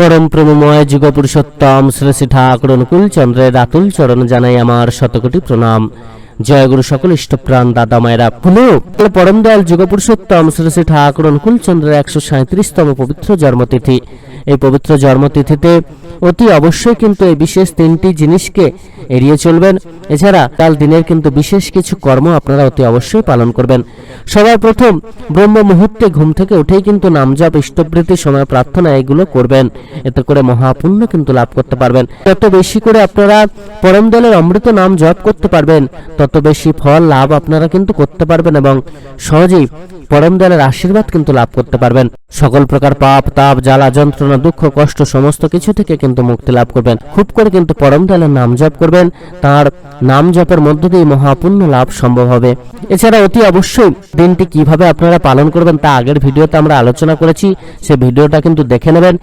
পরম প্রেমময় যুগ পুরুষোত্তম শ্রী শ্রী ঠাকুর অনুকূল চন্দ্রের আতুল চরণ জানাই আমার শতকোটি প্রণাম। জয় গুরু সকল ইষ্টপ্রাণ দাদা মায়েরা। হলো পরম দয়াল যুগ পুরুষোত্তম শ্রী শ্রী ঠাকুর অনুকূল চন্দ্রের একশো সাঁত্রিশতম পবিত্র জন্মতিথি। এই পবিত্র জন্মতিথিতে অতি অবশ্যই কিন্তু এই বিশেষ তিনটি জিনিসকে এড়িয়ে চলবেন। এছাড়া কাল দিনের কিন্তু বিশেষ কিছু কর্ম আপনারা অতি অবশ্যই পালন করবেন। সবার প্রথম ব্রহ্ম মুহূর্তে ঘুম থেকে উঠেই কিন্তু নামজপ ইষ্টবৃত্তি সময় প্রার্থনা এগুলো করবেন। এতে করে মহাপুণ্য কিন্তু লাভ করতে পারবেন। যত বেশি করে আপনারা পরম দলের অমৃত নাম জপ করতে পারবেন, তত বেশি ফল, লাভ আপনারা কিন্তু করতে পারবেন এবং সহজেই পরম দলের আশীর্বাদ কিন্তু লাভ করতে পারবেন। সকল প্রকার পাপ, তাপ, জ্বালা, যন্ত্রণা, দুঃখ, কষ্ট, সমস্ত কিছু থেকে কিন্তু মুক্তি লাভ করবেন। খুব করে কিন্তু পরম দলের নাম জপ করবেন। তার নাম জপের মধ্য দিয়ে মহাপুণ্য লাভ সম্ভব হবে। এছাড়া অতি অবশ্যই দিনটি কীভাবে আপনারা পালন করবেন তা আগের ভিডিওতে আমরা আলোচনা করেছি। সেই ভিডিওটা কিন্তু দেখে নেবেন।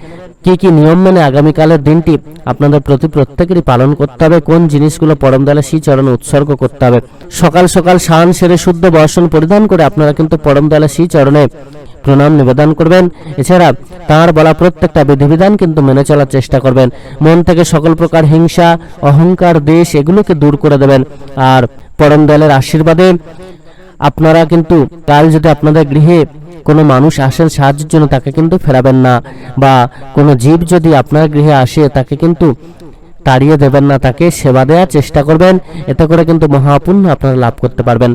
কি কি নিয়ম মেনে আগামীকালের দিনটি আপনাদের প্রতি প্রত্যেকেরই পালন করতে হবে। কোন জিনিসগুলো পরম দয়ালের শ্রী চরণে উৎসর্গ করতে হবে। সকাল সকাল শান সেরে শুদ্ধ বর্ষণ পরিধান করে আপনারা কিন্তু পরম দয়ালের শ্রী চরণে প্রণাম নিবেদন করবেন। এছাড়া তার বলা প্রত্যেকটা বিধিবিধান কিন্তু মেনে চলার চেষ্টা করবেন। মন থেকে সকল প্রকার হিংসা, অহংকার, দেশ এগুলোকে দূর করে দেবেন। আর পরম দয়ালের আশীর্বাদে আপনারা কিন্তু কাল যদি আপনাদের গৃহে কোনো মানুষ আসেন সাহায্যের জন্য তাকে কিন্তু ফেরাবেন না। বা কোনো জীব যদি আপনার গৃহে আসে, তাকে কিন্তু তাড়িয়ে দেবেন না তাকে, সেবা দেওয়ার চেষ্টা করবেন। এতে করে কিন্তু মহাপুণ্য আপনারা লাভ করতে পারবেন।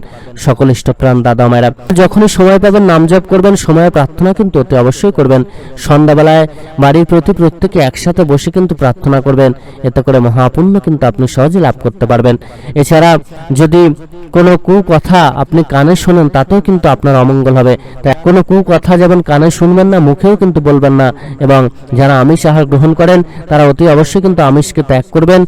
সকল ইষ্টপ্রাণ দাদা মায়েরা, যখনই সময় পাবেন নাম জপ করবেন, সময় প্রার্থনা কিন্তু অতি অবশ্যই করবেন। সন্ধ্যাবেলায় বাড়ির প্রতি প্রত্যেকে একসাথে বসে কিন্তু প্রার্থনা করবেন। এতে করে মহাপুণ্য কিন্তু আপনি সহজে লাভ করতে পারবেন। এছাড়া যদি কোনো কুকথা আপনি কানে শোনেন, তাতেও কিন্তু আপনার অমঙ্গল হবে। তাই কোনো কুকথা যেমন কানে শুনবেন না, মুখেও কিন্তু বলবেন না। এবং যারা আমিষ আহার গ্রহণ করেন, তারা অতি অবশ্যই কিন্তু আমিষকে ত্যাগ করবেন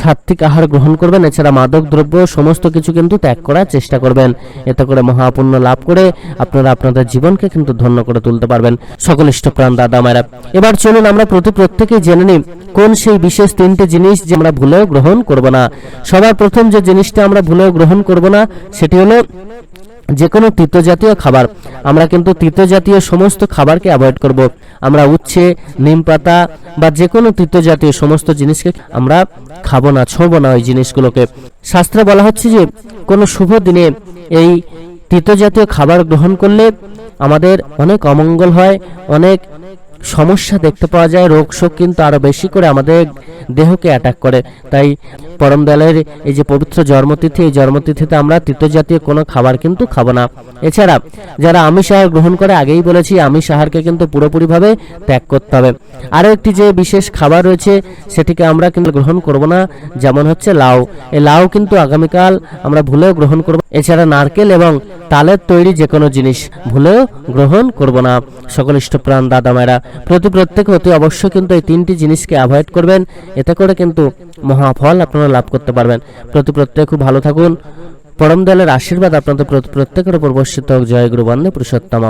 সাত্বিক আহার গ্রহণ করবেন, এছাড়া মাদক দ্রব্য সমস্ত কিছু কিন্তু ত্যাগ করার চেষ্টা করবেন। এতে করে মহাপুণ্য লাভ করে আপনারা আপনাদের জীবনকে কিন্তু ধন্য করে তুলতে পারবেন। সকল ইষ্টপ্রাণ দাদা মায়েরা, এবার চলুন আমরা প্রতি প্রত্যেকেই জেনে নিই, কোন সেই বিশেষ তিনটে জিনিস যে আমরা ভুলেও গ্রহণ করব না? সবার প্রথম যে জিনিসটা আমরা ভুলেও গ্রহণ করব না, সেটি হলো যে কোনো জাতীয় খাবার। আমরা কিন্তু জাতীয় সমস্ত খাবারকে অ্যাভয়েড করব। আমরা উচ্ছে, নিম পাতা বা যে কোনো জাতীয় সমস্ত জিনিসকে আমরা খাব না, ছোঁবো না ওই জিনিসগুলোকে। শাস্ত্রে বলা হচ্ছে যে, কোনো শুভ দিনে এই জাতীয় খাবার গ্রহণ করলে আমাদের অনেক অমঙ্গল হয়, অনেক সমস্যা দেখতে পাওয়া যায়, রোগ শোক কিন্তু আরও বেশি করে আমাদের দেহকে অ্যাটাক করে। তাই পরম দয়ালের এই যে পবিত্র জন্মতিথি, এই জন্মতিথিতে আমরা জাতীয় কোনো খাবার কিন্তু খাব না। এছাড়া যারা আমিষ আহার গ্রহণ করে, আগেই বলেছি, আমিষ আহারকে কিন্তু পুরোপুরিভাবে ত্যাগ করতে হবে। আরও একটি যে বিশেষ খাবার রয়েছে, সেটিকে আমরা কিন্তু গ্রহণ করব না, যেমন হচ্ছে লাউ। এই লাউ কিন্তু আগামীকাল আমরা ভুলেও গ্রহণ করব। এছাড়া নারকেল এবং তালের তৈরি যে কোনো জিনিস ভুলেও গ্রহণ করব না। সকল ইষ্টপ্রাণ দাদা মায়েরা, প্রতি প্রত্যেক অতি অবশ্যই কিন্তু এই তিনটি জিনিসকে অ্যাভয়েড করবেন। এতে করে কিন্তু মহাফল আপনারা লাভ করতে পারবেন। প্রতি প্রত্যেক খুব ভালো থাকুন। পরম দলের আশীর্বাদ আপনাদের প্রতি প্রত্যেকের উপর বর্ষিত হোক। জয় গুরু পুরুষোত্তম